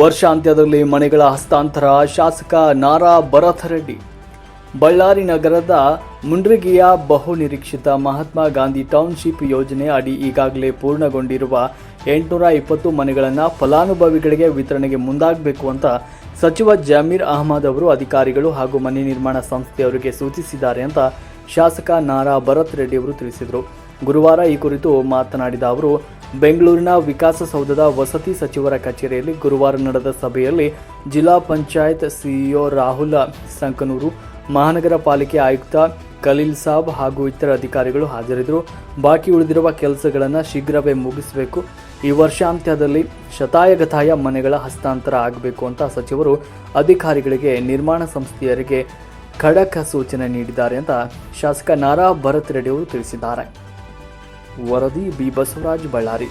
ವರ್ಷಾಂತ್ಯದಲ್ಲಿ ಮನೆಗಳ ಹಸ್ತಾಂತರ, ಶಾಸಕ ನಾರಾ ಭರತ್ ಬಳ್ಳಾರಿ ನಗರದ ಮುಂಡ್ರಿಗಿಯ ಬಹುನಿರೀಕ್ಷಿತ ಮಹಾತ್ಮ ಗಾಂಧಿ ಟೌನ್ಶಿಪ್ ಯೋಜನೆ ಅಡಿ ಈಗಾಗಲೇ ಪೂರ್ಣಗೊಂಡಿರುವ ಎಂಟುನೂರ ಇಪ್ಪತ್ತು ಮನೆಗಳನ್ನು ಫಲಾನುಭವಿಗಳಿಗೆ ವಿತರಣೆಗೆ ಮುಂದಾಗಬೇಕು ಅಂತ ಸಚಿವ ಜಮೀರ್ ಅಹಮದ್ ಅವರು ಅಧಿಕಾರಿಗಳು ಹಾಗೂ ಮನೆ ನಿರ್ಮಾಣ ಸಂಸ್ಥೆಯವರಿಗೆ ಸೂಚಿಸಿದ್ದಾರೆ ಅಂತ ಶಾಸಕ ನಾರಾ ಭರತ್ ರೆಡ್ಡಿ ಅವರು ತಿಳಿಸಿದರು. ಗುರುವಾರ ಈ ಕುರಿತು ಮಾತನಾಡಿದ ಅವರು ಬೆಂಗಳೂರಿನ ವಿಕಾಸಸೌಧದ ವಸತಿ ಸಚಿವರ ಕಚೇರಿಯಲ್ಲಿ ಗುರುವಾರ ನಡೆದ ಸಭೆಯಲ್ಲಿ ಜಿಲ್ಲಾ ಪಂಚಾಯತ್ ಸಿಇಒ ರಾಹುಲ್ ಸಂಕನೂರು, ಮಹಾನಗರ ಪಾಲಿಕೆ ಆಯುಕ್ತ ಖಲೀಲ್ ಸಾಬ್ ಹಾಗೂ ಇತರ ಅಧಿಕಾರಿಗಳು ಹಾಜರಿದ್ದರು. ಬಾಕಿ ಉಳಿದಿರುವ ಕೆಲಸಗಳನ್ನು ಶೀಘ್ರವೇ ಮುಗಿಸಬೇಕು. ಈ ವರ್ಷಾಂತ್ಯದಲ್ಲಿ ಶತಾಯಗತಾಯ ಮನೆಗಳ ಹಸ್ತಾಂತರ ಆಗಬೇಕು ಅಂತ ಸಚಿವರು ಅಧಿಕಾರಿಗಳಿಗೆ, ನಿರ್ಮಾಣ ಸಂಸ್ಥೆಯರಿಗೆ ಖಡಕ್ ಸೂಚನೆ ನೀಡಿದ್ದಾರೆ ಅಂತ ಶಾಸಕ ನಾರಾ ಭರತ್ ರೆಡ್ಡಿ ಅವರು ತಿಳಿಸಿದ್ದಾರೆ. ವರದಿ ಬಿ ಬಸವರಾಜ್ ಬಳ್ಳಾರಿ